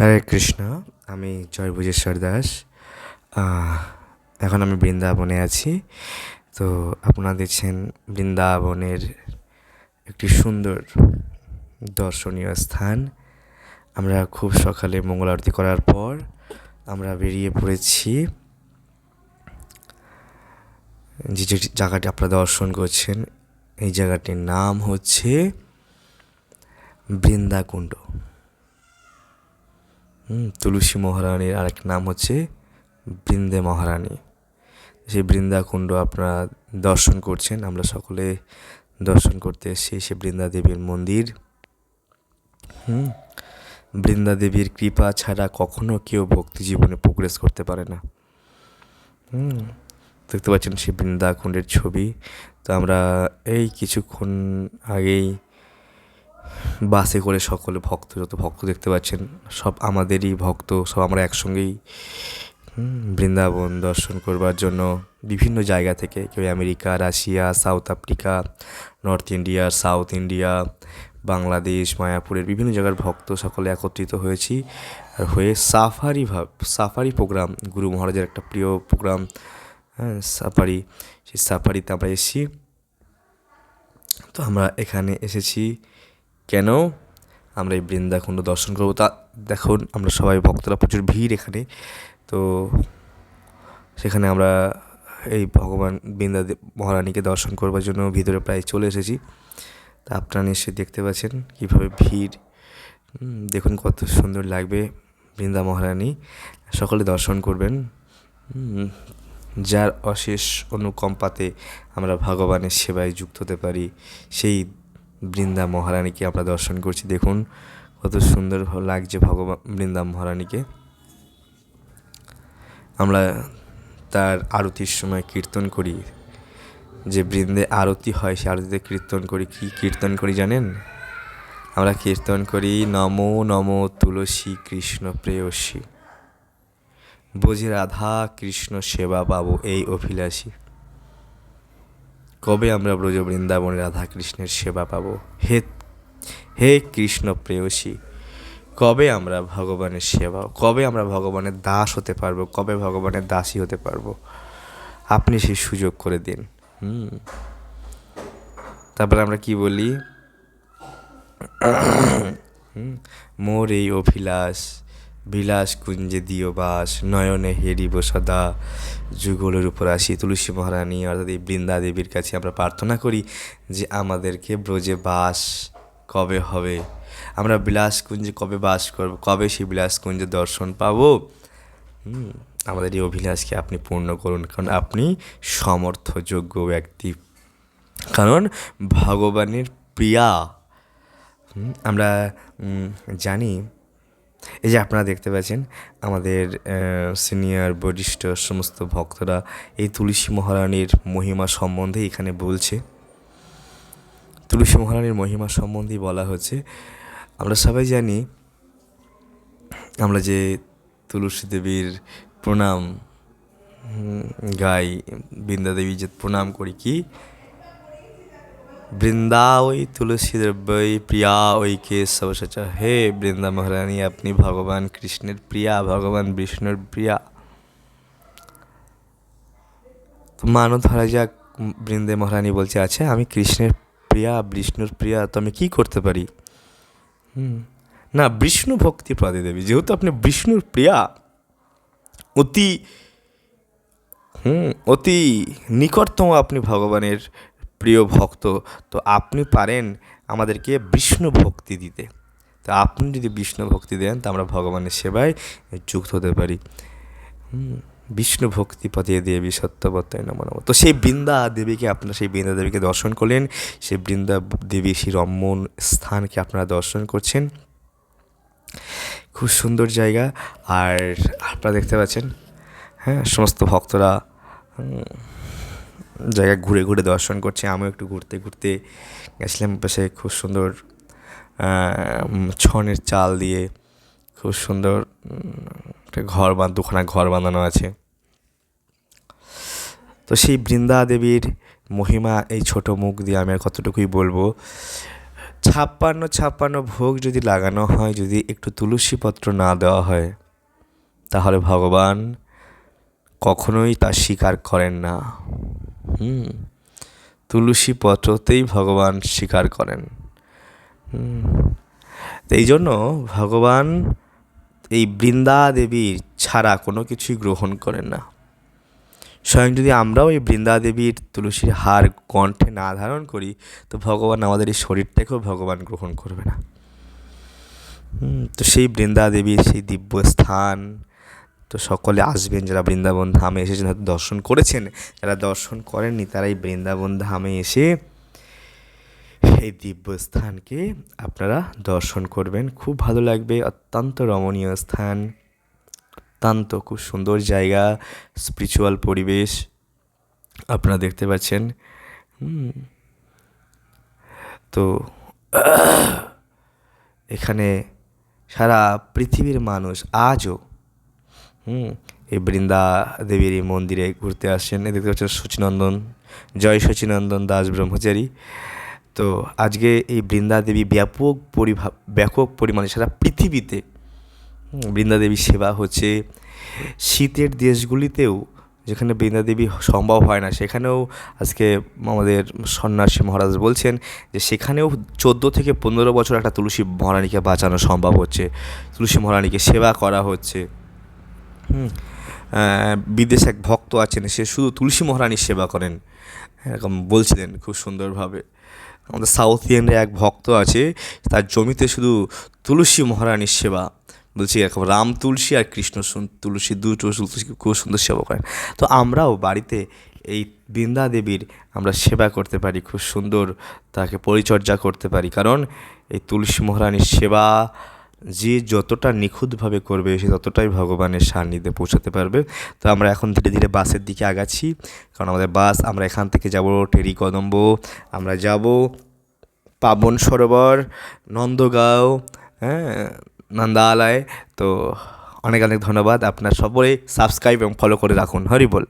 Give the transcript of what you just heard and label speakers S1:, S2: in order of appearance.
S1: হরে কৃষ্ণ, আমি জয় ভুজেশ্বর দাস। এখন আমি বৃন্দাবনে আছি। তো আপনারা দেখছেন বৃন্দাবনের একটি সুন্দর দর্শনীয় স্থান। আমরা খুব সকালে মঙ্গল আরতি করার পর আমরা বেরিয়ে পড়েছি। যে যে জায়গাটি আপনারা দর্শন করছেন, এই জায়গাটির নাম হচ্ছে বৃন্দাকুণ্ড। তুলসী মহারানীর আরেক নাম হচ্ছে বৃন্দে মহারানী। সেই বৃন্দাকুণ্ড আপনারা দর্শন করছেন, আমরা সকলে দর্শন করতে এসেছি সে বৃন্দা দেবীর মন্দির। হুম বৃন্দা দেবীর কৃপা ছাড়া কখনো কেউ ভক্তি জীবনে প্রোগ্রেস করতে পারে না। হুম, দেখতে পাচ্ছেন সেই বৃন্দাকুণ্ডের ছবি। তো আমরা এই কিছুক্ষণ আগেই বাসে করে সকলে ভক্ত, যত ভক্ত দেখতে পাচ্ছেন, সব আমাদেরই ভক্ত, সব আমরা একসঙ্গেই বৃন্দাবন দর্শন করবার জন্য বিভিন্ন জায়গা থেকে, কেউ America, Russia, South Africa, North India, South India, Bangladesh, মায়াপুরের বিভিন্ন জায়গার ভক্ত সকলে একত্রিত হয়েছি। আর হয়ে সাফারি ভাব, সাফারি প্রোগ্রাম, গুরু মহারাজের একটা প্রিয় প্রোগ্রাম হ্যাঁ সাফারি, সেই সাফারিতে আমরা এসেছি। তো আমরা এখানে এসেছি। কেন? আমরা এই বৃন্দাকুণ্ড দর্শন করব। তা দেখুন, আমরা সবাই ভক্তরা প্রচুর ভিড় এখানে। তো সেখানে আমরা এই ভগবান বৃন্দা মহারানীকে দর্শন করবার জন্য ভিতরে প্রায় চলে এসেছি। তা আপনারা নিশ্চয়ই দেখতে পাচ্ছেন কীভাবে ভিড়। দেখুন কত সুন্দর লাগবে বৃন্দা মহারানী। সকলে দর্শন করবেন। যার অশেষ অনুকম্পাতে আমরা ভগবানের সেবায় যুক্ত হতে পারি, সেই বৃন্দা মহারানীকে আমরা দর্শন করছি। দেখুন, কত সুন্দর লাগছে ভগবান বৃন্দা মহারানীকে। আমরা তার আরতির সময় কীর্তন করি। যে বৃন্দে আরতি হয়, সে আরতিতে কীর্তন করি। কি কীর্তন করি জানেন? আমরা কীর্তন করি, নমো নমো তুলসী কৃষ্ণ প্রেয়সী। বোঝে রাধা কৃষ্ণ সেবা পাবো এই অভিলাষী। কবে আমরা ব্রজ বৃন্দাবনে রাধা কৃষ্ণের সেবা পাবো? হে হে কৃষ্ণ প্রেয়সী, কবে আমরা ভগবানের সেবা, কবে আমরা ভগবানের দাস হতে পারব? কবে ভগবানের দাসী হতে পারব? আপনি সেই সুযোগ করে দিন। হুম। তারপরে আমরা কি বলি? মোর এই অভিলাষ বিলাস কুঞ্জে দিও বাস, নয়নে হেরিব সদা। যুগলের উপর আসি তুলসী মহারানী, অর্থাৎ এই বৃন্দা দেবীর কাছে আমরা প্রার্থনা করি যে আমাদেরকে ব্রজে বাস কবে হবে? আমরা বিলাস কুঞ্জে কবে বাস করব? কবে সেই বিলাস কুঞ্জে দর্শন পাবো? আমাদের এই অভিলাষকে আপনি পূর্ণ করুন, কারণ আপনি সমর্থযোগ্য ব্যক্তি। কারণ ভগবানের প্রিয়া আমরা জানি এই যে আপনারা দেখতে পাচ্ছেন, আমাদের সিনিয়র বরিষ্ঠ, সমস্ত ভক্তরা এই তুলসী মহারানীর মহিমা সম্বন্ধে এখানে বলছে। তুলসী মহারানীর মহিমা সম্বন্ধে বলা হচ্ছে। আমরা সবাই জানি, আমরা যে তুলসী দেবীর প্রণাম গাই বৃন্দা দেবী যে প্রণাম করি কি বৃন্দা ওই তুলসী দ্রব্যই প্রিয়া ওই কে সবসচা হে বৃন্দা মহারানী, আপনি ভগবান কৃষ্ণের প্রিয়া, ভগবান বিষ্ণুর প্রিয়া। তো মানো ধরা যাক বৃন্দে মহারানী বলছে আছে আমি কৃষ্ণের প্রিয়া, বিষ্ণুর প্রিয়া, তো আমি কী করতে পারি? হুম। না, বিষ্ণু ভক্তি প্রদে দেবী, যেহেতু আপনি বিষ্ণুর প্রিয়া, অতি, হুম, অতি নিকটতম আপনি ভগবানের প্রিয় ভক্ত, তো আপনি পারেন আমাদেরকে বিষ্ণু ভক্তি দিতে। তো আপনি যদি বিষ্ণু ভক্তি দেন, তো আমরা ভগবানের সেবায় যুক্ত হতে পারি। বিষ্ণু ভক্তি পদে দেবী সত্যবত্তায় নম নম। তো সেই বৃন্দা দেবীকে আপনারা, সেই বৃন্দা দেবীকে দর্শন করলেন, সেই বৃন্দা দেবী সেই রম্মন স্থানকে আপনারা দর্শন করছেন। খুব সুন্দর জায়গা। আর আপনারা দেখতে পাচ্ছেন হ্যাঁ সমস্ত ভক্তরা জায়গা ঘুরে ঘুরে দর্শন করছি, আমিও একটু ঘুরতে ঘুরতে গেছিলাম পাশে খুব সুন্দর ছনের চাল দিয়ে খুব সুন্দর একটা ঘর বাঁধ দুখানা ঘর বাঁধানো আছে। তো সেই বৃন্দা দেবীর মহিমা, এই ছোট মুখ দিয়ে আমি আর কতটুকুই বলব। ছাপ্পান্ন ছাপ্পান্ন ভোগ যদি লাগানো হয়, যদি একটু তুলসী পত্র না দেওয়া হয়, তাহলে ভগবান কখনোই তা স্বীকার করেন না। হুম। তুলসী পত্রতেই ভগবান স্বীকার করেন। এই জন্য ভগবান এই বৃন্দা দেবীর ছাড়া কোনো কিছুই গ্রহণ করেন না। স্বয়ং যদি আমরাও এই বৃন্দা দেবীর তুলসীর হার কণ্ঠে না ধারণ করি, তো ভগবান আমাদের এই শরীরটাকেও ভগবান গ্রহণ করবে না। তো সেই বৃন্দা দেবীর সেই দিব্য স্থান তো সকলে আসবেন যারা বৃন্দাবন ধামে এসেছেন, হয়তো দর্শন করেছেন। যারা দর্শন করেননি তারা এই বৃন্দাবন ধামে এসে এই দিব্য স্থানকে আপনারা দর্শন করবেন। খুব ভালো লাগবে, অত্যন্ত রমণীয় স্থান, অত্যন্ত খুব সুন্দর জায়গা স্পিরিচুয়াল পরিবেশ, আপনারা দেখতে পাচ্ছেন। তো এখানে সারা পৃথিবীর মানুষ আজও হুম, এই বৃন্দা দেবীর এই মন্দিরে ঘুরতে আসছেন। এই দেখতে পাচ্ছেন সচিনন্দন, জয় সচিনন্দন দাস ব্রহ্মচারী। তো আজকে এই বৃন্দা দেবী ব্যাপক পরিভা, ব্যাপক পরিমাণে সারা পৃথিবীতে বৃন্দা দেবীর সেবা হচ্ছে। শীতের দেশগুলিতেও যেখানে বৃন্দা দেবী সম্ভব হয় না, সেখানেও আজকে আমাদের সন্ন্যাসী মহারাজ বলছেন যে সেখানেও চোদ্দ থেকে পনেরো বছর একটা তুলসী মহারানীকে বাঁচানো সম্ভব হচ্ছে। তুলসী মহারানীকে সেবা করা হচ্ছে। হুম। বিদেশে এক ভক্ত আছেন, সে শুধু তুলসী মহারানীর সেবা করেন। এরকম বলছিলেন খুব সুন্দরভাবে। আমাদের সাউথ ইন্ডিয়ানে এক ভক্ত আছে, তার জমিতে শুধু তুলসী মহারানীর সেবা। বলছি এরকম রাম তুলসী আর কৃষ্ণ তুলসী দুটো তুলসী খুব সুন্দর সেবা করেন। তো আমরাও বাড়িতে এই বৃন্দা দেবীর আমরা সেবা করতে পারি, খুব সুন্দর তাকে পরিচর্যা করতে পারি। কারণ এই তুলসী মহারানীর সেবা যে যতটা নিখুঁতভাবে করবে, সে ততটাই ভগবানের সান্নিধ্যে পৌঁছাতে পারবে। তো আমরা এখন ধীরে ধীরে বাসের দিকে আগাচ্ছি। কারণ আমাদের বাস, আমরা এখান থেকে যাব টেরি কদম্ব, আমরা যাব পাবন সরোবর, নন্দগাঁও হ্যাঁ নন্দালয়। তো অনেক অনেক ধন্যবাদ। আপনার সবাই সাবস্ক্রাইব এবং ফলো করে রাখুন। হরি বল।